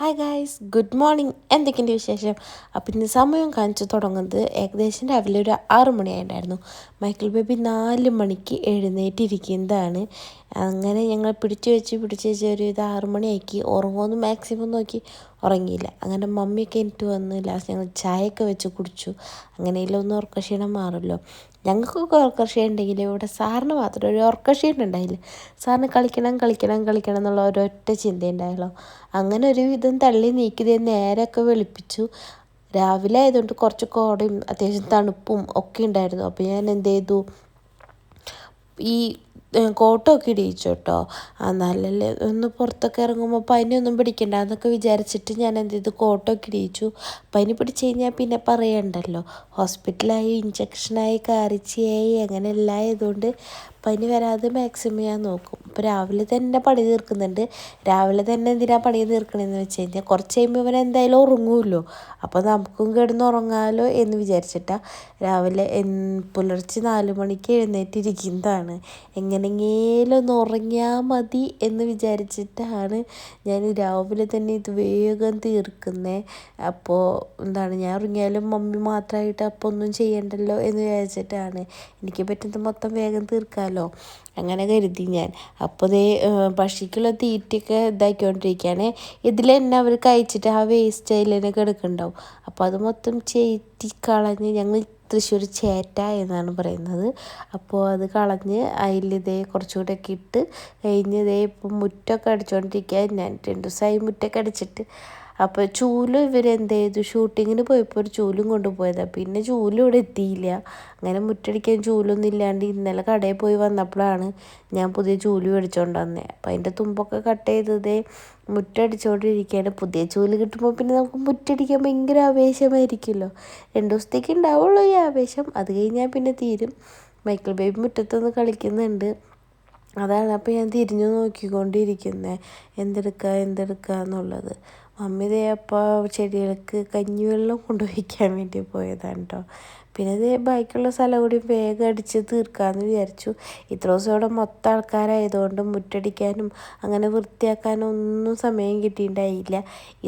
Hi guys good morning എന്തൊക്കെയുണ്ട് വിശേഷം? അപ്പം ഇന്ന് സമയം കാണിച്ചു തുടങ്ങുന്നത് ഏകദേശം രാവിലെ ഒരു ആറു മണിയായിട്ടായിരുന്നു മൈക്കിൾ ബേബി നാല് മണിക്ക് എഴുന്നേറ്റിരിക്കുന്നതാണ്. അങ്ങനെ ഞങ്ങൾ പിടിച്ചു വെച്ച് പിടിച്ചു വെച്ച് ഒരു ഇത് ആറു മണിയാക്കി. ഉറങ്ങുമെന്ന് മാക്സിമം നോക്കി. ഉറങ്ങിയില്ല. അങ്ങനെ മമ്മിയൊക്കെ എനിക്ക് വന്ന് ലാസ്റ്റ് ഞങ്ങൾ ചായയൊക്കെ വെച്ച് കുടിച്ചു. അങ്ങനെയെല്ലാം ഉറക്കക്ഷീണം മാറുമല്ലോ. ഞങ്ങൾക്കൊക്കെ ഓർക്കർഷ ഉണ്ടെങ്കിൽ ഇവിടെ സാറിന് മാത്രം ഒരു ഉറക്കക്ഷീണം ഉണ്ടായില്ല. സാറിന് കളിക്കണം കളിക്കണം കളിക്കണം എന്നുള്ള ഒരൊറ്റ ചിന്ത ഉണ്ടായല്ലോ അങ്ങനെ ഒരു വിധം തള്ളി നീക്കിയത് നേരെയൊക്കെ വെളുപ്പിച്ചു. രാവിലെ ആയതുകൊണ്ട് കുറച്ച് കോടയും അത്യാവശ്യം തണുപ്പും ഒക്കെ ഉണ്ടായിരുന്നു. അപ്പോൾ ഞാൻ എന്ത് ചെയ്തു? ഈ കോട്ടൊക്കെ ഇടിയിച്ചു കേട്ടോ എന്നാലല്ലേ ഒന്ന് പുറത്തൊക്കെ ഇറങ്ങുമ്പോൾ പനിയൊന്നും പിടിക്കണ്ട. എന്നൊക്കെ വിചാരിച്ചിട്ട് ഞാൻ എന്ത് ചെയ്തു? കോട്ടൊക്കെ ഇടിയിച്ചു. പനി പിടിച്ചു കഴിഞ്ഞാൽ പിന്നെ പറയണ്ടല്ലോ. ഹോസ്പിറ്റലായി ഇഞ്ചക്ഷനായി കാറിച്ചിയായി അങ്ങനെ എല്ലാം ആയതുകൊണ്ട് പനി വരാതെ മാക്സിമം ഞാൻ നോക്കും. അപ്പോൾ രാവിലെ തന്നെ പണി തീർക്കുന്നുണ്ട്. രാവിലെ തന്നെ എന്തിനാണ് പണി തീർക്കണമെന്ന് വെച്ച് കഴിഞ്ഞാൽ കുറച്ച് കഴിയുമ്പോൾ ഇവൻ എന്തായാലും ഉറങ്ങുമല്ലോ അപ്പോൾ നമുക്കും കിടന്ന് ഉറങ്ങാമല്ലോ എന്ന് വിചാരിച്ചിട്ടാണ് രാവിലെ പുലർച്ചെ നാല് മണിക്ക് എഴുന്നേറ്റിരിക്കുന്നതാണ്. എങ്ങനെയെങ്കിലും ഒന്ന് ഉറങ്ങിയാൽ മതി എന്ന് വിചാരിച്ചിട്ടാണ് ഞാൻ രാവിലെ തന്നെ ഇത് വേഗം തീർക്കുന്നത് അപ്പോൾ എന്താണ് ഞാൻ ഉറങ്ങിയാലും മമ്മി മാത്രമായിട്ട് അപ്പോൾ ഒന്നും ചെയ്യണ്ടല്ലോ എന്ന് വിചാരിച്ചിട്ടാണ്. എനിക്ക് പറ്റുന്നത് മൊത്തം വേഗം തീർക്കാമല്ലോ അങ്ങനെ കരുതി ഞാൻ. അപ്പോൾ ദേ പക്ഷിക്കുള്ള തീറ്റയൊക്കെ ഇതാക്കിക്കൊണ്ടിരിക്കുകയാണ് ഇതിൽ തന്നെ അവർ കഴിച്ചിട്ട് ആ വേസ്റ്റ് തന്നെ കിടക്കുന്നുണ്ടാവും അപ്പോൾ അത് മൊത്തം ചേറ്റി കളഞ്ഞ് ഞങ്ങൾ തൃശ്ശൂർ ചേറ്റ എന്നാണ് പറയുന്നത്. അപ്പോൾ അത് കളഞ്ഞ് അതിലിതേ കുറച്ചുകൂടെ ഒക്കെ ഇട്ട് കഴിഞ്ഞ് ഇതേ ഇപ്പം മുറ്റമൊക്കെ അടിച്ചുകൊണ്ടിരിക്കുക ഞാൻ രണ്ട് ദിവസമായി മുറ്റൊക്കെ അടിച്ചിട്ട്. അപ്പോൾ ചൂൽ ഇവരെന്ത് ചെയ്തു ഷൂട്ടിങ്ങിന് പോയപ്പോൾ ഒരു ചൂലും കൊണ്ടുപോയതാണ് പിന്നെ ചൂലും ഇവിടെ എത്തിയില്ല. അങ്ങനെ മുറ്റടിക്കാൻ ചൂലൊന്നും ഇല്ലാണ്ട് ഇന്നലെ കടയിൽ പോയി വന്നപ്പോഴാണ് ഞാൻ പുതിയ ചൂൽ മേടിച്ചുകൊണ്ട് വന്നത് അപ്പോൾ അതിന്റെ തുമ്പൊക്കെ കട്ട് ചെയ്തതേ മുറ്റടിച്ചുകൊണ്ടിരിക്കുകയാണ് പുതിയ ചൂൽ കിട്ടുമ്പോൾ പിന്നെ നമുക്ക് മുറ്റടിക്കാൻ ഭയങ്കര ആവേശമായിരിക്കുമല്ലോ. രണ്ട് ദിവസത്തേക്ക് ഉണ്ടാവുള്ളൂ ഈ ആവേശം. അത് കഴിഞ്ഞാൽ പിന്നെ തീരും. മൈക്കിൾ ബേബി മുറ്റത്തൊന്ന് കളിക്കുന്നുണ്ട്. അതാണ് അപ്പോൾ ഞാൻ തിരിഞ്ഞു നോക്കിക്കൊണ്ടിരിക്കുന്നത് എന്തെടുക്കുക എന്തെടുക്കുക എന്നുള്ളത് മമ്മി ദേ അപ്പോൾ ചെടികൾക്ക് കഞ്ഞിവെള്ളം കൊണ്ടുപോയിക്കാൻ വേണ്ടി പോയതാണ് കേട്ടോ പിന്നെ ഇതേ ബാക്കിയുള്ള സ്ഥലം കൂടി വേഗം അടിച്ച് തീർക്കാമെന്ന് വിചാരിച്ചു. ഇത്ര ദിവസം ഇവിടെ മൊത്തം ആൾക്കാരായതുകൊണ്ട് മുറ്റടിക്കാനും അങ്ങനെ വൃത്തിയാക്കാനും ഒന്നും സമയം കിട്ടിയിട്ടുണ്ടായില്ല.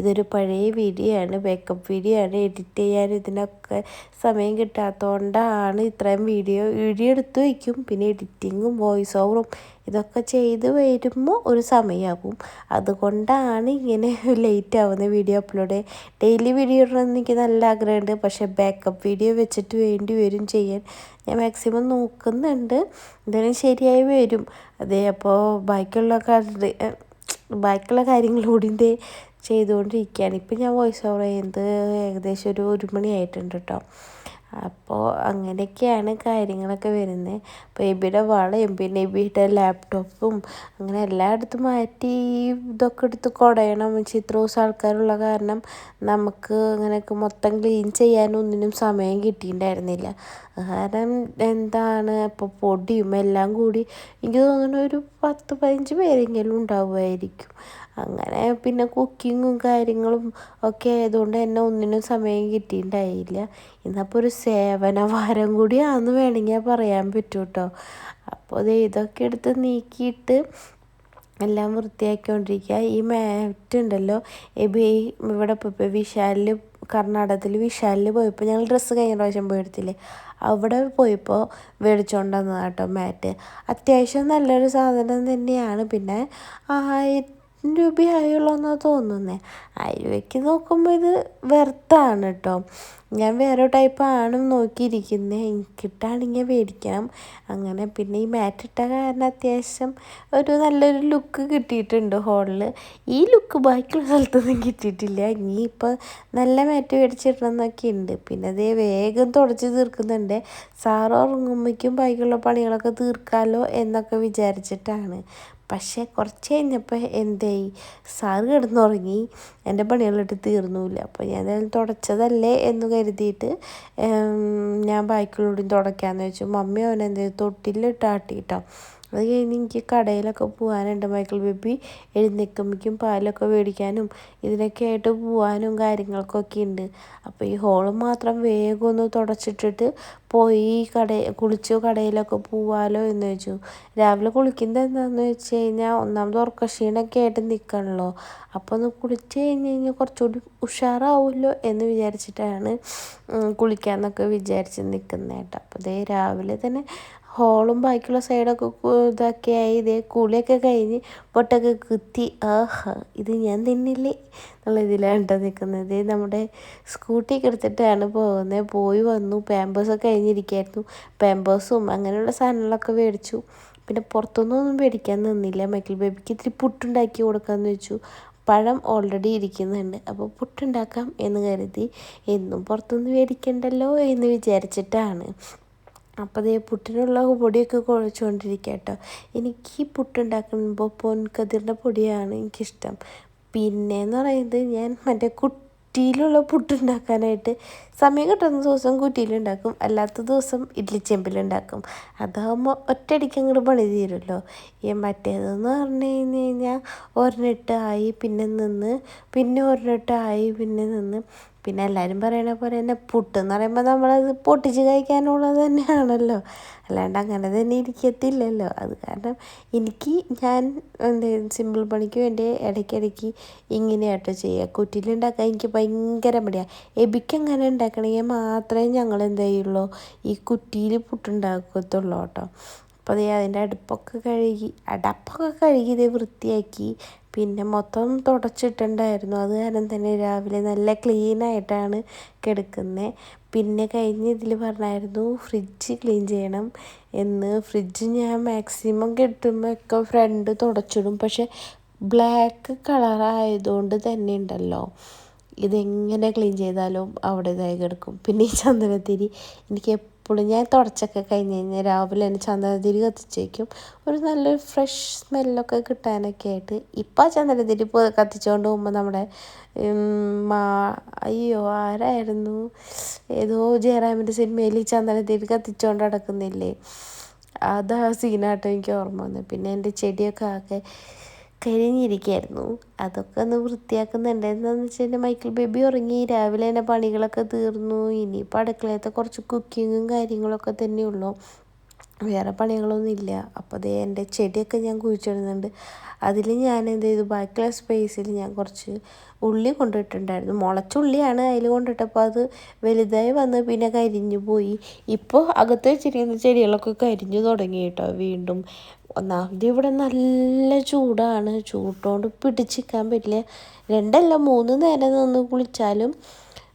ഇതൊരു പഴയ വീഡിയോയാണ് ആണ് ബാക്കപ്പ് വീഡിയോ ആണ് എഡിറ്റ് ചെയ്യാൻ ഇതിനൊക്കെ സമയം കിട്ടാത്തതുകൊണ്ടാണ് ഇത്രയും വീഡിയോ വീഡിയോ എടുത്ത് വയ്ക്കും. പിന്നെ എഡിറ്റിങ്ങും വോയിസ് ഓവറും ഇതൊക്കെ ചെയ്ത് വരുമ്പോൾ ഒരു സമയമാകും അതുകൊണ്ടാണ് ഇങ്ങനെ ലേറ്റ് ആവുന്നത് വീഡിയോ അപ്ലോഡ് ഡെയിലി വീഡിയോ ഇടണമെന്ന് എനിക്ക് നല്ല ആഗ്രഹമുണ്ട്. പക്ഷേ ബാക്കപ്പ് വീഡിയോ വെച്ചിട്ട് വേണ്ടി വരും ചെയ്യാൻ. ഞാൻ മാക്സിമം നോക്കുന്നുണ്ട്. എന്തായാലും ശരിയായി വരും. അതെ അപ്പോൾ ബാക്കിയുള്ള കാര്യം ബാക്കിയുള്ള കാര്യങ്ങളോടിന്റെ ചെയ്തുകൊണ്ടിരിക്കുകയാണ്. ഇപ്പം ഞാൻ വോയിസ് ഓവർ ചെയ്യുന്നത് ഏകദേശം ഒരു ഒരു മണിയായിട്ടുണ്ട് കേട്ടോ അപ്പോൾ അങ്ങനെയൊക്കെയാണ് കാര്യങ്ങളൊക്കെ വരുന്നത് അപ്പോൾ എബിയുടെ വളയും പിന്നെ എബിയുടെ ലാപ്ടോപ്പും അങ്ങനെ എല്ലായിടത്തും മാറ്റി ഇതൊക്കെ എടുത്ത് കുടയണം. ഇത്ര ദിവസം ആൾക്കാരുള്ള കാരണം നമുക്ക് അങ്ങനെയൊക്കെ മൊത്തം ക്ലീൻ ചെയ്യാനും ഒന്നിനും സമയം കിട്ടിയിട്ടുണ്ടായിരുന്നില്ല. കാരണം എന്താണ്? ഇപ്പോൾ പൊടിയും എല്ലാം കൂടി എനിക്ക് തോന്നുന്നു ഒരു പത്ത് പതിനഞ്ച് പേരെങ്കിലും ഉണ്ടാവുമായിരിക്കും. അങ്ങനെ പിന്നെ കുക്കിങ്ങും കാര്യങ്ങളും ഒക്കെ ആയതുകൊണ്ട് തന്നെ ഒന്നിനും സമയം കിട്ടിയിട്ടുണ്ടായില്ല. ഇന്നപ്പോൾ ഒരു സേവന വാരം കൂടിയാണെന്ന് വേണമെങ്കിൽ പറയാൻ പറ്റും കേട്ടോ അപ്പോൾ ഇതൊക്കെ എടുത്ത് നീക്കിയിട്ട് എല്ലാം വൃത്തിയാക്കിക്കൊണ്ടിരിക്കുക. ഈ മാറ്റ് ഉണ്ടല്ലോ എബി ഇവിടെ ഇപ്പോൾ വിശാലിൽ കർണാടകത്തിൽ വിശാലിൽ പോയപ്പോൾ ഞങ്ങൾ ഡ്രസ്സ് കഴിഞ്ഞ പ്രാവശ്യം പോയെടുത്തില്ലേ അവിടെ പോയപ്പോൾ മേടിച്ചുകൊണ്ട് മാറ്റ്. അത്യാവശ്യം നല്ലൊരു സാധനം തന്നെയാണ്. പിന്നെ രൂപയായുള്ളൂ എന്നാണ് തോന്നുന്നത് ആ രൂപയ്ക്ക് നോക്കുമ്പോൾ ഇത് വെർത്താണ് കേട്ടോ ഞാൻ വേറെ ടൈപ്പാണ് നോക്കിയിരിക്കുന്നത് എനിക്കിട്ടാണെങ്കിൽ മേടിക്കണം. അങ്ങനെ പിന്നെ ഈ മാറ്റ് ഇട്ട കാരണം അത്യാവശ്യം ഒരു നല്ലൊരു ലുക്ക് കിട്ടിയിട്ടുണ്ട് ഹോളിൽ ഈ ലുക്ക് ബാക്കിയുള്ള സ്ഥലത്തൊന്നും കിട്ടിയിട്ടില്ല. ഇനിയിപ്പോൾ നല്ല മാറ്റ് മേടിച്ചിടണമെന്നൊക്കെ ഉണ്ട് പിന്നെ അതേ വേഗം തുടച്ച് തീർക്കുന്നുണ്ട്. സാറ് ഉറങ്ങുമ്പോഴേക്കും ബാക്കിയുള്ള പണികളൊക്കെ തീർക്കാമല്ലോ എന്നൊക്കെ വിചാരിച്ചിട്ടാണ്. പക്ഷേ കുറച്ച് കഴിഞ്ഞപ്പോൾ എന്തായി സാറ് കിടന്നുറങ്ങി. എന്റെ പണികളിട്ട് തീർന്നില്ല. അപ്പോൾ ഞാൻ തുടച്ചതല്ലേ എന്ന് കരുതിയിട്ട് ഞാൻ ബാക്കിലൂടെയും തുടയ്ക്കാമെന്ന് വെച്ചു. മമ്മി അവനെന്ത് എന്ത് ചെയ്തു തൊട്ടിലിട്ട് ആട്ടിയിട്ടോ. അത് കഴിഞ്ഞ് എനിക്ക് കടയിലൊക്കെ പോകാനുണ്ട് മൈക്കിൾ ബേബി എഴുന്നേക്കുമ്പോഴേക്കും പാലൊക്കെ മേടിക്കാനും ഇതിനൊക്കെ ആയിട്ട് പോകാനും കാര്യങ്ങൾക്കൊക്കെ ഉണ്ട്. അപ്പോൾ ഈ ഹോൾ മാത്രം വേഗം ഒന്ന് തുടച്ചിട്ടിട്ട് പോയി കട കുളിച്ചു കടയിലൊക്കെ പോവാലോ എന്ന് വെച്ചു. രാവിലെ കുളിക്കുന്നത് എന്താണെന്ന് വെച്ച് കഴിഞ്ഞാൽ ഒന്നാമത് ഉറക്കശീണൊക്കെ ആയിട്ട് നിൽക്കണല്ലോ അപ്പോൾ ഒന്ന് കുളിച്ച് കഴിഞ്ഞ് കഴിഞ്ഞാൽ കുറച്ചുകൂടി ഉഷാറാവുമല്ലോ എന്ന് വിചാരിച്ചിട്ടാണ് കുളിക്കാമെന്നൊക്കെ വിചാരിച്ച് നിൽക്കുന്നത് അപ്പോൾ ദേ രാവിലെ തന്നെ ഹോളും ബാക്കിയുള്ള സൈഡൊക്കെ ഇതൊക്കെ ആയി. ഇതേ കുളിയൊക്കെ കഴിഞ്ഞ് പൊട്ടൊക്കെ കുത്തി. ആഹാ ഇത് ഞാൻ തിന്നില്ലേ? എന്നുള്ള ഇതിലാണ് നിൽക്കുന്നത് നമ്മുടെ സ്കൂട്ടിയൊക്കെ എടുത്തിട്ടാണ് പോകുന്നത് പോയി വന്നു. പാമ്പേഴ്സൊക്കെ കഴിഞ്ഞിരിക്കായിരുന്നു. പാമ്പേഴ്സും അങ്ങനെയുള്ള സാധനങ്ങളൊക്കെ മേടിച്ചു. പിന്നെ പുറത്തുനിന്നൊന്നും മേടിക്കാൻ നിന്നില്ല. മൈക്കിൾ ബേബിക്ക് ഇത്തിരി പുട്ടുണ്ടാക്കി കൊടുക്കാമെന്ന് വെച്ചു. പഴം ഓൾറെഡി ഇരിക്കുന്നുണ്ട്. അപ്പോൾ പുട്ടുണ്ടാക്കാം എന്ന് കരുതി. എന്നും പുറത്തുനിന്ന് മേടിക്കണ്ടല്ലോ എന്ന് വിചാരിച്ചിട്ടാണ്. അപ്പോൾ അതേ പുട്ടിനുള്ള പൊടിയൊക്കെ കുഴച്ചുകൊണ്ടിരിക്കുക എനിക്ക് പുട്ടുണ്ടാക്കുമ്പോൾ പൊൻകതിറിന്റെ പൊടിയാണ് എനിക്കിഷ്ടം. പിന്നെയെന്ന് പറയുന്നത് ഞാൻ മറ്റേ കുറ്റിയിലുള്ള പുട്ടുണ്ടാക്കാനായിട്ട് സമയം കിട്ടുന്ന ദിവസം കുറ്റിയിലുണ്ടാക്കും അല്ലാത്ത ദിവസം ഇഡ്ലിച്ചെമ്പിലുണ്ടാക്കും അതാകുമ്പോൾ ഒറ്റയടിക്ക് അങ്ങോട്ട് പണി തീരുമല്ലോ ഈ മറ്റേതെന്ന് പറഞ്ഞു കഴിഞ്ഞ് കഴിഞ്ഞാൽ ഒരെണ്ണിട്ടായി പിന്നെ നിന്ന് പിന്നെ ഒരെണ്ണിട്ടായി പിന്നെ നിന്ന്. പിന്നെ എല്ലാവരും പറയണ പോലെ തന്നെ പുട്ടെന്ന് പറയുമ്പോൾ നമ്മളത് പൊട്ടിച്ച് കഴിക്കാനുള്ളത് തന്നെയാണല്ലോ. അല്ലാണ്ട് അങ്ങനെ തന്നെ ഇരിക്കത്തില്ലല്ലോ. അത് കാരണം എനിക്ക് ഞാൻ എന്താ സിമ്പിൾ പണിക്ക് വേണ്ടി ഇടയ്ക്കിടയ്ക്ക് ഇങ്ങനെയാട്ടോ ചെയ്യുക കുറ്റിലുണ്ടാക്കാൻ എനിക്ക് ഭയങ്കര മടിയാണ് എബിക്ക് അങ്ങനെ ഉണ്ടാക്കണമെങ്കിൽ മാത്രമേ ഞങ്ങൾ എന്ത് ഈ കുറ്റിയിൽ പുട്ടുണ്ടാക്കത്തുള്ളൂ കേട്ടോ. അപ്പോൾ അതേ അതിന്റെ അടുപ്പൊക്കെ കഴുകി അടപ്പൊക്കെ കഴുകി ഇതേ വൃത്തിയാക്കി പിന്നെ മൊത്തം തുടച്ചിട്ടുണ്ടായിരുന്നു. അത് കാരണം തന്നെ രാവിലെ നല്ല ക്ലീൻ ആയിട്ടാണ് കിടക്കുന്നത് പിന്നെ കഴിഞ്ഞ ഇതിൽ പറഞ്ഞായിരുന്നു ഫ്രിഡ്ജ് ക്ലീൻ ചെയ്യണം എന്ന്. ഫ്രിഡ്ജ് ഞാൻ മാക്സിമം കിട്ടുമ്പോൾ ഒക്കെ ഫ്രണ്ട് തുടച്ചിടും. പക്ഷെ ബ്ലാക്ക് കളറായതുകൊണ്ട് തന്നെ ഉണ്ടല്ലോ. ഇതെങ്ങനെ ക്ലീൻ ചെയ്താലും അവിടെ ഇതായി കിടക്കും. പിന്നെ ഈ ചന്ദനത്തിരി എനിക്ക് ഞാൻ തുടച്ചൊക്കെ കഴിഞ്ഞ് കഴിഞ്ഞാൽ രാവിലെ തന്നെ ചന്ദനതിരി കത്തിച്ചേക്കും. ഒരു നല്ലൊരു ഫ്രഷ് സ്മെല്ലൊക്കെ കിട്ടാനൊക്കെ ആയിട്ട് ഇപ്പം ചന്ദനതിരി കത്തിച്ചുകൊണ്ട് പോകുമ്പോൾ നമ്മുടെ മാ അയ്യോ ആരായിരുന്നു? ഏതോ ജയറാമിന്റെ സിനിമയിൽ ചന്ദനതിരി കത്തിച്ചുകൊണ്ട് നടക്കുന്നില്ലേ? അതാ സീനായിട്ട് എനിക്ക് ഓർമ്മ വന്നു. പിന്നെ എന്റെ ചെടിയൊക്കെ ആകെ കരിഞ്ഞിരിക്കുകയായിരുന്നു അതൊക്കെ ഒന്ന് വൃത്തിയാക്കുന്നുണ്ട്. എന്താണെന്ന് വെച്ച് മൈക്കിൾ ബേബി ഉറങ്ങി. രാവിലെ തന്നെ പണികളൊക്കെ തീർന്നു. ഇനിയിപ്പോൾ അടുക്കളയത്തെ കുറച്ച് കുക്കിങ്ങും കാര്യങ്ങളൊക്കെ തന്നെയുള്ളൂ. വേറെ പണികളൊന്നും ഇല്ല. അപ്പോൾ അതേ എന്റെ ചെടിയൊക്കെ ഞാൻ കുഴിച്ചിടുന്നുണ്ട്. അതിൽ ഞാൻ എന്ത് ചെയ്തു? ബാക്കിയുള്ള സ്പേസിൽ ഞാൻ കുറച്ച് ഉള്ളി കൊണ്ടിട്ടുണ്ടായിരുന്നു മുളച്ച ഉള്ളിയാണ് അതിൽ കൊണ്ടിട്ടപ്പോൾ അത് വലുതായി വന്ന് പിന്നെ കരിഞ്ഞു പോയി. ഇപ്പോൾ അകത്ത് വെച്ചിരിക്കുന്ന ചെടികളൊക്കെ കരിഞ്ഞു തുടങ്ങി കേട്ടോ വീണ്ടും. ഒന്നാമത് ഇവിടെ നല്ല ചൂടാണ്. ചൂട്ടോണ്ട് പിടിച്ചിരിക്കാൻ പറ്റില്ല. രണ്ടല്ല മൂന്ന് നേരം നിന്ന് കുളിച്ചാലും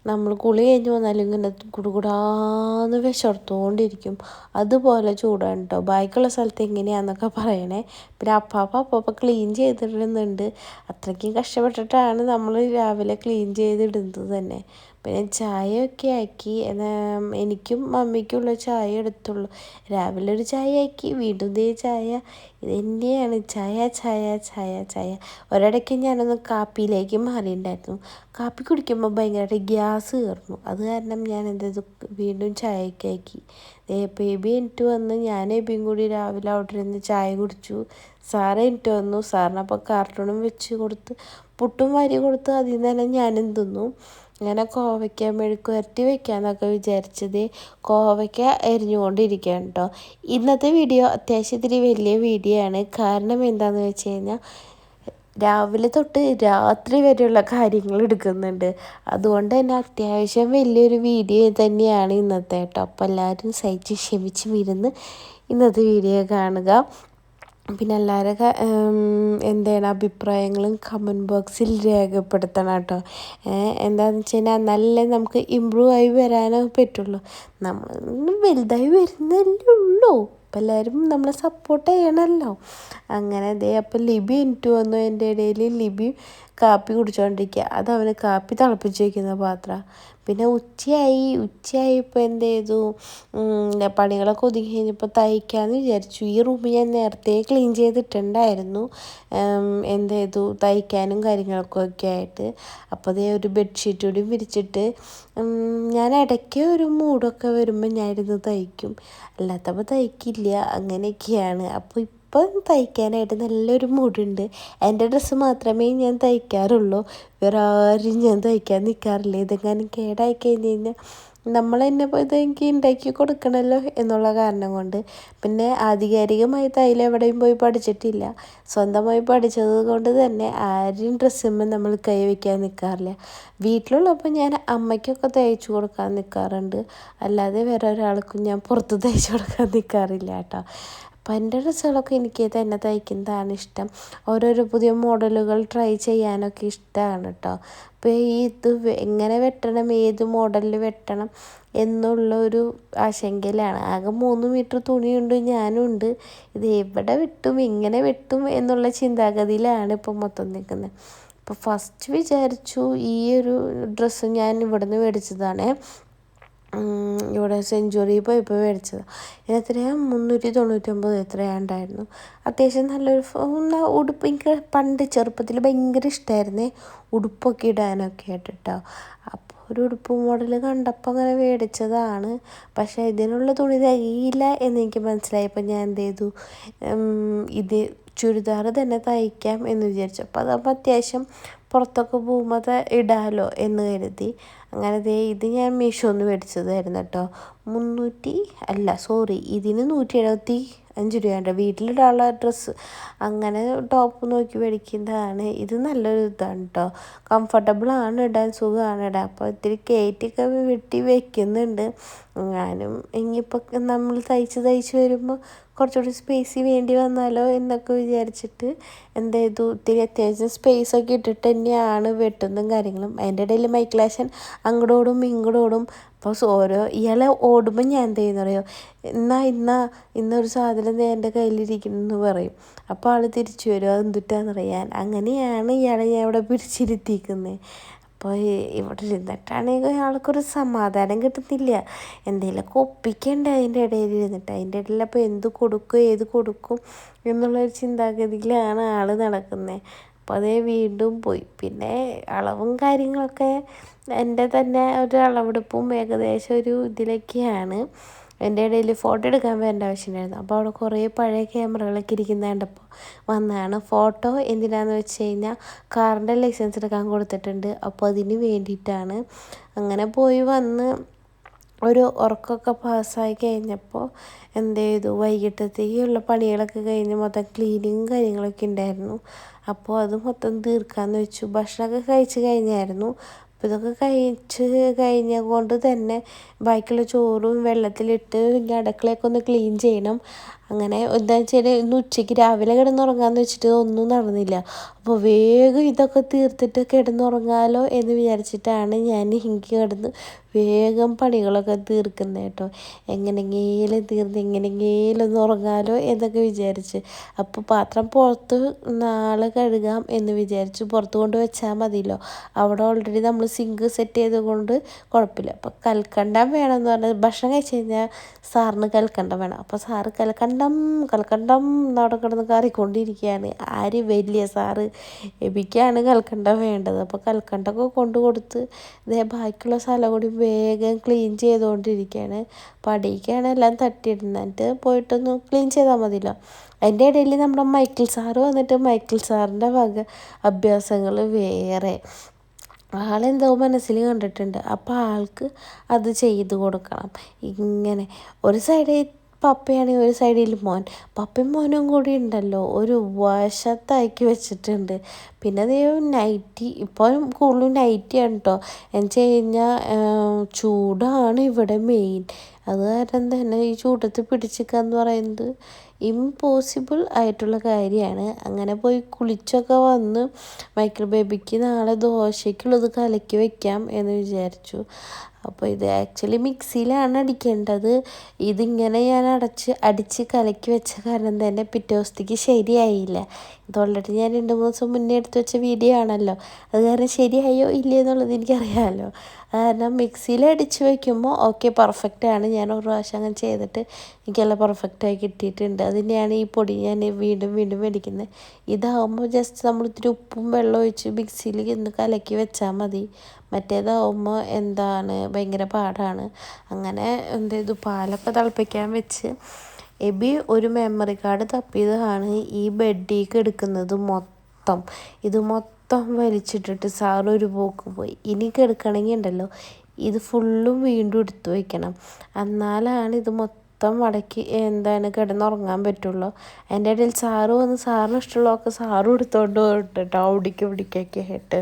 നമ്മൾ കുളി കഴിഞ്ഞ് വന്നാലും ഇങ്ങനെ കുടുകുടാന്ന് വിശർത്തുകൊണ്ടിരിക്കും. അതുപോലെ ചൂടാണ് കേട്ടോ ബാക്കിയുള്ള സ്ഥലത്ത് എങ്ങനെയാണെന്നൊക്കെ പറയണേ. പിന്നെ അപ്പാപ്പ അപ്പാപ്പ ക്ലീൻ ചെയ്തിടുന്നുണ്ട്. അത്രയ്ക്കും കഷ്ടപ്പെട്ടിട്ടാണ് നമ്മൾ രാവിലെ ക്ലീൻ ചെയ്തിടുന്നത് തന്നെ. പിന്നെ ചായയൊക്കെ ആക്കി. എനിക്കും മമ്മിക്കുള്ള ചായ എടുത്തുള്ളൂ. രാവിലെ ഒരു ചായ ആക്കി വീണ്ടും ദേ ചായ. ഇത് തന്നെയാണ്. ചായ ചായ ചായ ചായ. ഒരിടയ്ക്ക് ഞാനൊന്ന് കാപ്പിയിലേക്ക് മാറിയിട്ടുണ്ടായിരുന്നു. കാപ്പി കുടിക്കുമ്പോൾ ഭയങ്കരമായിട്ട് ഗ്യാസ് കയറുന്നു. അത് കാരണം ഞാൻ എന്ത് വീണ്ടും ചായയൊക്കെ ആക്കി. ബേബി എനിക്ക് വന്ന് ഞാൻ എബിയും കൂടി രാവിലെ അവിടെ ഇരുന്ന് ചായ കുടിച്ചു. സാറ് എനിക്ക് വന്നു. സാറിനപ്പോൾ കാർട്ടൂണും വെച്ച് കൊടുത്ത് പുട്ടും വാരി കൊടുത്ത് അതിൽ നിന്ന് തന്നെ ഞാനും തിന്നു. അങ്ങനെ കോവയ്ക്ക മെഴുക്ക് വരട്ടി വെക്കാമെന്നൊക്കെ വിചാരിച്ചത് കോവയ്ക്ക എരിഞ്ഞുകൊണ്ടിരിക്കുകയാണ് കേട്ടോ ഇന്നത്തെ വീഡിയോ അത്യാവശ്യം ഇത്തിരി വലിയ വീഡിയോ ആണ്. കാരണം എന്താണെന്ന് വെച്ച് കഴിഞ്ഞാൽ രാവിലെ തൊട്ട് രാത്രി വരെയുള്ള കാര്യങ്ങൾ എടുക്കുന്നുണ്ട്. അതുകൊണ്ട് തന്നെ അത്യാവശ്യം വലിയൊരു വീഡിയോ തന്നെയാണ് ഇന്നത്തെ കേട്ടോ അപ്പോൾ എല്ലാവരും സഹിച്ച് ക്ഷമിച്ച് ഇരുന്ന് ഇന്നത്തെ വീഡിയോ കാണുക. പിന്നെ എല്ലാവരുടെ എന്താണ് അഭിപ്രായങ്ങളും കമന്റ് ബോക്സിൽ രേഖപ്പെടുത്തണം കേട്ടോ. എന്താണെന്ന് വെച്ച് കഴിഞ്ഞാൽ നല്ല നമുക്ക് ഇമ്പ്രൂവ് ആയി വരാനേ പറ്റുള്ളൂ. നമ്മൾ വലുതായി വരുന്നല്ലേ ഉള്ളൂ. അപ്പം എല്ലാവരും നമ്മളെ സപ്പോർട്ട് ചെയ്യണമല്ലോ അങ്ങനെ അതേ അപ്പം ലിബി എനിക്ക് വന്നു. എന്റെ ഇടയിൽ ലിബി കാപ്പി കുടിച്ചുകൊണ്ടിരിക്കുക അത് അവന് കാപ്പി തിളപ്പിച്ച് വയ്ക്കുന്ന പാത്രം. പിന്നെ ഉച്ചയായി. ഉച്ചയായപ്പോൾ എന്ത് ചെയ്തു? പണികളൊക്കെ ഒതുങ്ങി കഴിഞ്ഞപ്പോൾ തയ്ക്കാമെന്ന് വിചാരിച്ചു. ഈ റൂം ഞാൻ നേരത്തെ ക്ലീൻ ചെയ്തിട്ടുണ്ടായിരുന്നു. എന്ത് ചെയ്തു? തയ്ക്കാനും കാര്യങ്ങളൊക്കെ ഒക്കെ ആയിട്ട്. അപ്പോൾ അതേ ഒരു ബെഡ്ഷീറ്റ് കൂടി വിരിച്ചിട്ട് ഞാൻ ഇടയ്ക്ക് ഒരു മൂടൊക്കെ വരുമ്പോൾ ഞാനിരുന്ന് തയ്ക്കും. അല്ലാത്തപ്പോൾ തയ്ക്കില്ല. അങ്ങനെയൊക്കെയാണ്. അപ്പോൾ ഇപ്പം തയ്ക്കാനായിട്ട് നല്ലൊരു മൂടുണ്ട് എന്റെ ഡ്രസ്സ് മാത്രമേ ഞാൻ തയ്ക്കാറുള്ളൂ. വേറെ ആരും ഞാൻ തയ്ക്കാൻ നിൽക്കാറില്ല ഇതെങ്ങാനും കേടായി കഴിഞ്ഞ് കഴിഞ്ഞാൽ നമ്മൾ തന്നെ പോയി എനിക്ക് ഉണ്ടാക്കി കൊടുക്കണമല്ലോ എന്നുള്ള കാരണം കൊണ്ട്. പിന്നെ ആധികാരികമായി തയ്യൽ എവിടെയും പോയി പഠിച്ചിട്ടില്ല. സ്വന്തമായി പഠിച്ചത് കൊണ്ട് തന്നെ ആരും ഡ്രസ്സുമ്പോൾ നമ്മൾ കൈ വയ്ക്കാൻ നിൽക്കാറില്ല വീട്ടിലുള്ളപ്പോൾ ഞാൻ അമ്മയ്ക്കൊക്കെ തയ്ച്ചു കൊടുക്കാൻ നിൽക്കാറുണ്ട് അല്ലാതെ വേറെ ഒരാൾക്കും ഞാൻ പുറത്ത് തയ്ച്ചു കൊടുക്കാൻ നിൽക്കാറില്ല കേട്ടോ. അപ്പം എന്റെ ഡ്രസ്സുകളൊക്കെ എനിക്ക് തന്നെ തയ്ക്കുന്നതാണ് ഇഷ്ടം. ഓരോരോ പുതിയ മോഡലുകൾ ട്രൈ ചെയ്യാനൊക്കെ ഇഷ്ടമാണ് കേട്ടോ അപ്പോൾ ഈ ഇത് എങ്ങനെ വെട്ടണം ഏത് മോഡലിൽ വെട്ടണം എന്നുള്ള ഒരു ആശങ്കയിലാണ്. ആകെ മൂന്ന് മീറ്റർ തുണിയുണ്ട് ഞാനും ഉണ്ട് ഇത് എവിടെ വെട്ടും എങ്ങനെ വെട്ടും എന്നുള്ള ചിന്താഗതിയിലാണ് ഇപ്പോൾ മൊത്തം നിൽക്കുന്നത്. അപ്പോൾ ഫസ്റ്റ് വിചാരിച്ചു ഈ ഒരു ഡ്രസ്സ് ഞാൻ ഇവിടുന്ന് മേടിച്ചതാണ്. ഇവിടെ സെഞ്ചുറി പോയപ്പോൾ മേടിച്ചത്. ഇതിന് എത്രയാണ് മുന്നൂറ്റി തൊണ്ണൂറ്റൊമ്പത് എത്രയാണ്ടായിരുന്നു. അത്യാവശ്യം നല്ലൊരു ഉടുപ്പ് എനിക്ക് പണ്ട് ചെറുപ്പത്തിൽ ഭയങ്കര ഇഷ്ടമായിരുന്നേ ഉടുപ്പൊക്കെ ഇടാനൊക്കെ ആയിട്ട് കേട്ടോ അപ്പോൾ ഒരു ഉടുപ്പ് മോഡൽ കണ്ടപ്പോൾ അങ്ങനെ മേടിച്ചതാണ്. പക്ഷേ ഇതിനുള്ള തുണി തികയില്ല എന്നെനിക്ക് മനസ്സിലായപ്പോൾ ഞാൻ എന്ത് ചെയ്തു? ഇത് ചുരിദാർ തന്നെ തയ്ക്കാം എന്ന് വിചാരിച്ചു. അപ്പോൾ അതപ്പോൾ അത്യാവശ്യം പുറത്തൊക്കെ പോകുമ്പോൾ ഇടാമല്ലോ എന്ന് കരുതി. അങ്ങനെ ദേ ഇത് ഞാൻ മീഷോന്ന് മേടിച്ചതായിരുന്നു കേട്ടോ. മുന്നൂറ്റി അല്ല സോറി ഇതിന് നൂറ്റി എഴുപത്തി അഞ്ച് രൂപയുടെ വീട്ടിലിടാനുള്ള ഡ്രസ്സ് അങ്ങനെ ടോപ്പ് നോക്കി മേടിക്കുന്നതാണ്. ഇത് നല്ലൊരു ഇതാണ് കേട്ടോ കംഫർട്ടബിളാണ് ഇടാൻ സുഖമാണ്. ഇടാൻ അപ്പോൾ ഇത്തിരി കയറ്റിയൊക്കെ വെട്ടി വെക്കുന്നുണ്ട്. ഞാനും ഇനിയിപ്പോൾ നമ്മൾ തയ്ച്ച് തയ്ച്ച് വരുമ്പോൾ കുറച്ചുകൂടി സ്പേസ് വേണ്ടി വന്നാലോ എന്നൊക്കെ വിചാരിച്ചിട്ട് എന്ത് ചെയ്തു? ഒത്തിരി അത്യാവശ്യം സ്പേസൊക്കെ ഇട്ടിട്ട് തന്നെയാണ് വെട്ടുന്നതും കാര്യങ്ങളും. അതിന്റെ ഇടയിൽ മൈക്കിളാശൻ അങ്ങോട്ടോടും ഇങ്ങോട്ടോടും അപ്പോൾ ഓരോ ഇയാളെ ഓടുമ്പോൾ ഞാൻ എന്ത് ചെയ്യുന്നറിയോ എന്നാ ഇന്നാ ഇന്നൊരു സാധനം എന്റെ കയ്യിലിരിക്കുന്നു പറയും. അപ്പോൾ ആൾ തിരിച്ചു വരും. അത് അതെന്തുട്ടാന്നറിയാൻ അങ്ങനെയാണ് ഇയാളെ ഞാൻ ഇവിടെ പിടിച്ചിരുത്തിക്കുന്നത് അപ്പോൾ ഇവിടെ ഇരുന്നിട്ടാണെങ്കിൽ ആൾക്കൊരു സമാധാനം കിട്ടുന്നില്ല. എന്തെങ്കിലുമൊക്കെ ഒപ്പിക്കണ്ടേ അതിന്റെ ഇടയിൽ ഇരുന്നിട്ട്? അതിന്റെ ഇടയിൽ അപ്പോൾ എന്ത് കൊടുക്കും ഏത് കൊടുക്കും എന്നുള്ളൊരു ചിന്താഗതിയിലാണ് ആൾ നടക്കുന്നത് അതേ വീണ്ടും പോയി. പിന്നെ അളവും കാര്യങ്ങളൊക്കെ എന്റെ തന്നെ ഒരു അളവെടുപ്പും ഏകദേശം ഒരു ഇതിലൊക്കെയാണ്. എന്റെ ഇടയിൽ ഫോട്ടോ എടുക്കാൻ വേണ്ട ആവശ്യമുണ്ടായിരുന്നു അപ്പോൾ അവിടെ കുറേ പഴയ ക്യാമറകളൊക്കെ ഇരിക്കുന്ന കണ്ടപ്പോൾ വന്നതാണ്. ഫോട്ടോ എന്തിനാന്ന് വെച്ച് കഴിഞ്ഞാൽ കാറിന്റെ ലൈസൻസ് എടുക്കാൻ കൊടുത്തിട്ടുണ്ട്. അപ്പോൾ അതിന് വേണ്ടിയിട്ടാണ്. അങ്ങനെ പോയി വന്ന് ഒരു ഉറക്കമൊക്കെ പാസ്സായി കഴിഞ്ഞപ്പോൾ എന്ത് ചെയ്തു? വൈകിട്ടത്തേക്കുള്ള പണികളൊക്കെ കഴിഞ്ഞ് മൊത്തം ക്ലീനിങ്ങും കാര്യങ്ങളൊക്കെ ഉണ്ടായിരുന്നു. അപ്പോൾ അത് മൊത്തം തീർക്കാമെന്ന് വെച്ചു. ഭക്ഷണമൊക്കെ കഴിച്ച് കഴിഞ്ഞായിരുന്നു. അപ്പോൾ ഇതൊക്കെ കഴിച്ച് കഴിഞ്ഞ കൊണ്ട് തന്നെ ബാക്കിയുള്ള ചോറും വെള്ളത്തിലിട്ട് അടുക്കളയൊക്കെ ഒന്ന് ക്ലീൻ ചെയ്യണം. അങ്ങനെ എന്താ വെച്ചാൽ ഇന്ന് ഉച്ചയ്ക്ക് രാവിലെ കിടന്നുറങ്ങാമെന്ന് വെച്ചിട്ട് ഒന്നും നടന്നില്ല. അപ്പോൾ വേഗം ഇതൊക്കെ തീർത്തിട്ട് കിടന്നുറങ്ങാലോ എന്ന് വിചാരിച്ചിട്ടാണ് ഞാൻ ഹിങ്കി കിടന്ന് വേഗം പണികളൊക്കെ തീർക്കുന്നത് കേട്ടോ. എങ്ങനെയെങ്കിലും തീർന്ന് എങ്ങനെയെങ്കിലും ഒന്ന് ഉറങ്ങാലോ എന്നൊക്കെ വിചാരിച്ച്. അപ്പോൾ പാത്രം പുറത്ത് നാളെ കഴുകാം എന്ന് വിചാരിച്ച്. പുറത്ത് കൊണ്ട് വെച്ചാൽ മതിയല്ലോ. അവിടെ ഓൾറെഡി നമ്മൾ സിങ്ക് സെറ്റ് ചെയ്തുകൊണ്ട് കുഴപ്പമില്ല. അപ്പോൾ കൽക്കണ്ടം വേണമെന്ന് പറഞ്ഞാൽ ഭക്ഷണം കഴിച്ച് കഴിഞ്ഞാൽ സാറിന് കൽക്കണ്ടം വേണം. അപ്പോൾ സാറ് കൽക്കണ്ടം കൽക്കണ്ടം അവിടെ കിടന്ന് കറിക്കൊണ്ടിരിക്കുകയാണ്. ആര് വലിയ സാറ്? എബിക്കാണ് കൽക്കണ്ടം വേണ്ടത്. അപ്പോൾ കൽക്കണ്ടമൊക്കെ കൊണ്ടു കൊടുത്ത് ഇതേ ബാക്കിയുള്ള സ്ഥലം കൂടി വേഗം ക്ലീൻ ചെയ്തുകൊണ്ടിരിക്കുകയാണ് പടിക്കാണ് എല്ലാം തട്ടിയിടുന്നിട്ട് പോയിട്ടൊന്ന് ക്ലീൻ ചെയ്താൽ മതിയല്ലോ. അതിന്റെ ഇടയിൽ നമ്മുടെ മൈക്കിൾ സാറ് വന്നിട്ട് മൈക്കിൾ സാറിന്റെ വക അഭ്യാസങ്ങൾ വേറെ. ആളെന്തോ മനസ്സിൽ കണ്ടിട്ടുണ്ട്. അപ്പോൾ ആൾക്ക് അത് ചെയ്തു കൊടുക്കണം. ഇങ്ങനെ ഒരു സൈഡിൽ പപ്പയാണെങ്കിൽ ഒരു സൈഡിൽ മോൻ. പപ്പയും മോനും കൂടി ഉണ്ടല്ലോ. ഒരു വശത്താക്കി വെച്ചിട്ടുണ്ട്. പിന്നെ അതേ നൈറ്റി ഇപ്പോഴും കൂടുതലും നൈറ്റിയാണ് കേട്ടോ എന്ന് വെച്ച് കഴിഞ്ഞാൽ ചൂടാണ് ഇവിടെ മെയിൻ അത് കാരണം തന്നെ ഈ ചൂടത്ത് പിടിച്ചിക്കുക എന്ന് പറയുന്നത് ഇമ്പോസിബിൾ ആയിട്ടുള്ള കാര്യമാണ് അങ്ങനെ പോയി കുളിച്ചൊക്കെ വന്ന് മൈക്രോ ബേബിക്ക് നാളെ ദോശയ്ക്കുള്ളത് കലക്കി വെക്കാം എന്ന് വിചാരിച്ചു. അപ്പോൾ ഇത് ആക്ച്വലി മിക്സിയിലാണ് അടിക്കേണ്ടത്. ഇതിങ്ങനെ ഞാൻ അടച്ച് അടിച്ച് കലക്കി വെച്ച കാരണം തന്നെ പിറ്റേ ദിവസത്തേക്ക് ശരിയായില്ല. ഇത് ഓൾറെഡി ഞാൻ രണ്ട് മൂന്ന് ദിവസം മുന്നേ എടുത്ത് വെച്ച വീഡിയോ ആണല്ലോ. അത് കാരണം ശരിയായോ ഇല്ലേ എന്നുള്ളത് എനിക്കറിയാമല്ലോ കാരണം മിക്സിയിൽ അടിച്ച് വയ്ക്കുമ്പോൾ ഓക്കെ പെർഫെക്റ്റ് ആണ്. ഞാൻ ഒരു പ്രാവശ്യം അങ്ങനെ ചെയ്തിട്ട് എനിക്കെല്ലാം പെർഫെക്റ്റായി കിട്ടിയിട്ടുണ്ട്. അതിനെയാണ് ഈ പൊടി ഞാൻ വീണ്ടും വീണ്ടും മേടിക്കുന്നത്. ഇതാകുമ്പോൾ ജസ്റ്റ് നമ്മൾ ഇത്തിരി ഉപ്പും വെള്ളം ഒഴിച്ച് മിക്സിയിൽ ഇന്ന് കലക്കി വെച്ചാൽ മതി. മറ്റേതാവുമ്പോൾ എന്താണ് ഭയങ്കര പാടാണ്. അങ്ങനെ എന്ത് ഇത് പാലൊക്കെ തിളപ്പിക്കാൻ വെച്ച് എബി ഒരു മെമ്മറി കാർഡ് തപ്പിയതാണ് ഈ ബെഡിലേക്ക് എടുക്കുന്നത് മൊത്തം. ഇത് മൊത്തം വലിച്ചിട്ടിട്ട് സാർ ഒരു പോക്ക് പോയി. ഇനി കിടക്കണമെങ്കിൽ ഉണ്ടല്ലോ ഇത് ഫുള്ളും വീണ്ടും എടുത്തു വയ്ക്കണം എന്നാലാണ് ഇത് മൊത്തം മടക്കി എന്താണ് കിടന്നുറങ്ങാൻ പറ്റുള്ളൂ. എന്റെ ഇടയിൽ സാറ് വന്ന് സാറിന് ഇഷ്ടമുള്ളതൊക്കെ സാറും എടുത്തോണ്ട് പോയിട്ട് കേട്ടോ അവിടേക്ക് ഇവിടേക്കൊക്കെ ആയിട്ട്.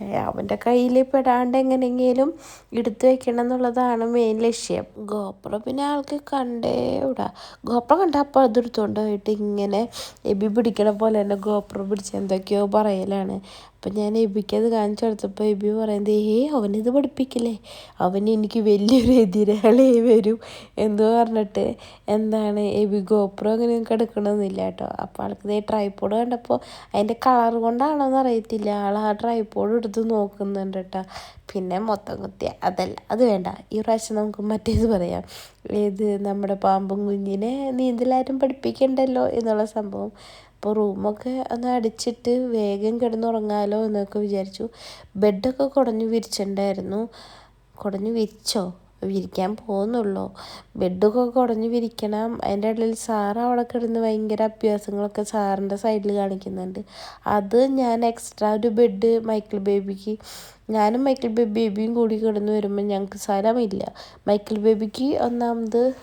അവന്റെ കയ്യിൽ പെടാണ്ട് എങ്ങനെയെങ്കിലും എടുത്തു വെക്കണം എന്നുള്ളതാണ് മെയിൻ ലക്ഷ്യം. ഗോപ്ര പിന്നെ ആൾക്ക് കണ്ടേ വിടാ. ഗോപ്ര കണ്ട അപ്പോൾ അതെടുത്തോണ്ട് പോയിട്ട് ഇങ്ങനെ എബി പിടിക്കണ പോലെ തന്നെ ഗോപ്ര പിടിച്ച് എന്തൊക്കെയോ പറയലാണ്. അപ്പം ഞാൻ എബിക്ക് അത് കാണിച്ചു കൊടുത്തപ്പോൾ എബി പറയുന്നത് ഏ അവനിത് പഠിപ്പിക്കില്ലേ? അവൻ എനിക്ക് വലിയൊരു എതിരാളി വരും. എന്ന് പറഞ്ഞിട്ട് എന്താണ് എബി ഗോപ്രോ അങ്ങനെ കിടക്കണമെന്നില്ല കേട്ടോ. അപ്പോൾ ആൾക്ക് ട്രൈപ്പോഡ് കണ്ടപ്പോൾ അതിന്റെ കളർ കൊണ്ടാണോ എന്ന് അറിയത്തില്ല. ആൾ ആ ട്രൈപ്പോഡ് എടുത്ത് നോക്കുന്നുണ്ട് കേട്ടോ പിന്നെ മൊത്തം കുത്തിയ അതല്ല അത് വേണ്ട. ഈ പ്രാവശ്യം നമുക്ക് മറ്റേത് പറയാം. ഏത് നമ്മുടെ പാമ്പും കുഞ്ഞിനെ നീന്തലാരും പഠിപ്പിക്കണ്ടല്ലോ എന്നുള്ള സംഭവം. അപ്പോൾ റൂമൊക്കെ ഒന്ന് അടിച്ചിട്ട് വേഗം കിടന്നുറങ്ങാലോ എന്നൊക്കെ വിചാരിച്ചു. ബെഡൊക്കെ കുടഞ്ഞു വിരിച്ചിട്ടുണ്ടായിരുന്നു കുടഞ്ഞു വിരിച്ചോ? വിരിക്കാൻ പോകുന്നുള്ളൂ. ബെഡൊക്കെ കുടഞ്ഞു വിരിക്കണം. അതിന്റെ ഇടയിൽ സാറ് അവിടെ കിടന്ന് ഭയങ്കര അഭ്യാസങ്ങളൊക്കെ സാറിന്റെ സൈഡിൽ കാണിക്കുന്നുണ്ട്. അത് ഞാൻ എക്സ്ട്രാ ഒരു ബെഡ് മൈക്കിൾ ബേബിക്ക് ഞാനും മൈക്കിൾ ബേബിയും കൂടി കിടന്ന് വരുമ്പോൾ ഞങ്ങൾക്ക് സ്ഥലമില്ല. മൈക്കിൾ ബേബിക്ക് ഒന്നാമത്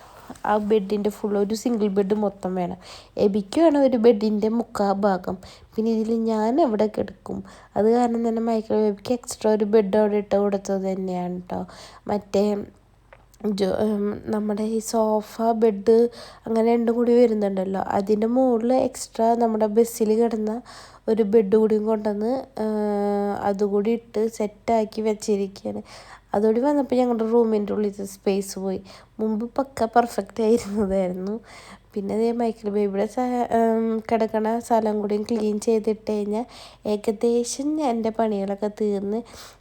ആ ബെഡിന്റെ ഫുൾ ഒരു സിംഗിൾ ബെഡ് മൊത്തം വേണം. എബിക്ക് വേണം ഒരു ബെഡിന്റെ മുക്കാ ഭാഗം. പിന്നെ ഇതിൽ ഞാൻ എവിടെ കിടക്കും? അത് കാരണം തന്നെ മൈക്കിൾ ബേബിക്ക് എക്സ്ട്രാ ഒരു ബെഡ് അവിടെ ഇട്ട് കൊടുത്തത് തന്നെയാണ് കേട്ടോ മറ്റേ നമ്മുടെ ഈ സോഫ ബെഡ് അങ്ങനെ രണ്ടും കൂടി വരുന്നുണ്ടല്ലോ. അതിന്റെ മുകളിൽ എക്സ്ട്രാ നമ്മുടെ ബസ്സിൽ കിടന്ന ഒരു ബെഡ് കൂടിയും കൊണ്ടുവന്ന് അതുകൂടി ഇട്ട് സെറ്റാക്കി വെച്ചിരിക്കുകയാണ്. അതുകൂടി വന്നപ്പോൾ ഞങ്ങളുടെ റൂമിന്റെ ഉള്ളിൽ സ്പേസ് പോയി. മുമ്പ് പക്ക പെർഫെക്റ്റ് ആയിരുന്നതായിരുന്നു. പിന്നെ അതേ മൈക്കിൾ ബേബിയുടെ കിടക്കണ സ്ഥലം കൂടിയും ക്ലീൻ ചെയ്തിട്ട് കഴിഞ്ഞാൽ ഏകദേശം എന്റെ പണികളൊക്കെ തീർന്ന്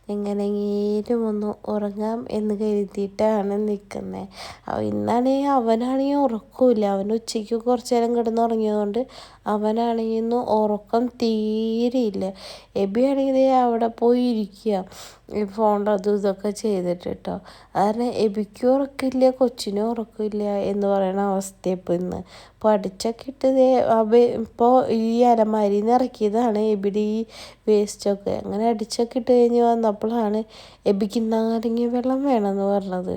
എങ്ങനെയെങ്കിലും ഒന്ന് ഉറങ്ങാം എന്ന് കരുതിയിട്ടാണ് നിൽക്കുന്നത് ഇന്നാണെങ്കിൽ അവനാണെങ്കിൽ ഉറക്കമില്ല അവൻ ഉച്ചയ്ക്ക് കുറച്ച് നേരം കിടന്ന് ഉറങ്ങിയതുകൊണ്ട് അവനാണെങ്കിൽ ഇന്ന് ഉറക്കം തീരെയില്ല എബി ആണെങ്കിൽ അവിടെ പോയി ഇരിക്കുക ഈ ഫോണിൽ അതും ഇതൊക്കെ ചെയ്തിട്ട് കേട്ടോ കാരണം എബിക്കും ഉറക്കില്ല കൊച്ചിനും ഉറക്കില്ല എന്ന് പറയുന്ന അവസ്ഥ ഇപ്പോൾ ഇന്ന്. പഠിച്ചൊക്കെ ഇട്ട് ഇപ്പോൾ ഈ അലമാരിയിൽ നിന്ന് ഇറക്കിയതാണ് എബിയുടെ ഈ വേസ്റ്റൊക്കെ അങ്ങനെ അടിച്ചൊക്കെ ഇട്ട് കഴിഞ്ഞ് വന്നപ്പോഴാണ് എബിക്ക് നാരങ്ങ വെള്ളം വേണമെന്ന് പറഞ്ഞത്.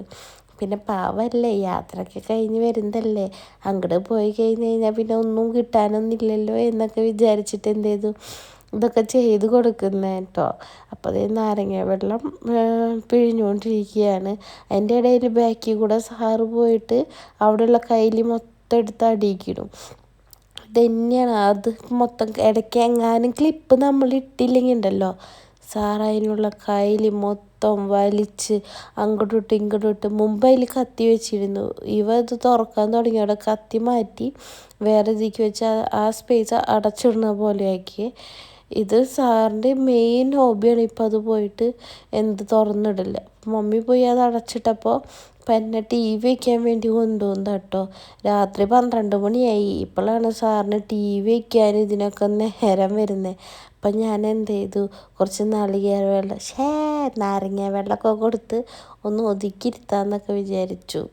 പിന്നെ പാവല്ലേ യാത്രയൊക്കെ കഴിഞ്ഞ് വരുന്നതല്ലേ. അങ്ങോട്ട് പോയി കഴിഞ്ഞ് കഴിഞ്ഞാൽ പിന്നെ ഒന്നും കിട്ടാനൊന്നുമില്ലല്ലോ എന്നൊക്കെ വിചാരിച്ചിട്ട് എന്ത് ചെയ്തു? ഇതൊക്കെ ചെയ്ത് കൊടുക്കുന്നത് കേട്ടോ അപ്പോൾ അതേ നാരങ്ങ വെള്ളം പിഴിഞ്ഞുകൊണ്ടിരിക്കുകയാണ് അതിന്റെ ഇടയിൽ ബാക്കിൽ കൂടെ സാറ് പോയിട്ട് അവിടെയുള്ള കയ്യിൽ മൊത്തം എടുത്ത് അടിയിക്കിടും. തന്നെയാണ് അത് മൊത്തം ഇടയ്ക്ക് എങ്ങാനും ക്ലിപ്പ് നമ്മൾ ഇട്ടില്ലെങ്കിൽ ഉണ്ടല്ലോ സാർ അതിനുള്ള കയ്യിൽ മൊത്തം വലിച്ച് അങ്ങോട്ടോട്ട് ഇങ്ങോട്ടോട്ട് മുമ്പ് കത്തി വെച്ചിരുന്നു. ഇവ ഇത് തുറക്കാൻ തുടങ്ങി. അവിടെ കത്തി മാറ്റി വേറെ ഇതിക്ക് വെച്ച് ആ സ്പേസ് അടച്ചിടുന്ന പോലെ ഇത് സാറിന്റെ മെയിൻ ഹോബിയാണ് ഇപ്പം അത് പോയിട്ട് എന്ത് തുറന്നിടില്ല. മമ്മി പോയി അത് അടച്ചിട്ടപ്പോൾ പിന്നെ ടി വി വയ്ക്കാൻ വേണ്ടി കൊണ്ടുവന്നു കേട്ടോ. രാത്രി പന്ത്രണ്ട് മണിയായി. ഇപ്പോഴാണ് സാറിന് ടി വി വയ്ക്കാൻ ഇതിനൊക്കെ നേരം വരുന്നത് അപ്പം ഞാൻ എന്ത് ചെയ്തു? കുറച്ച് നാളികേര വെള്ളം ഷേ നാരങ്ങ വെള്ളമൊക്കെ കൊടുത്ത് ഒന്ന് ഒതുക്കിയിരുത്താമെന്നൊക്കെ വിചാരിച്ചു.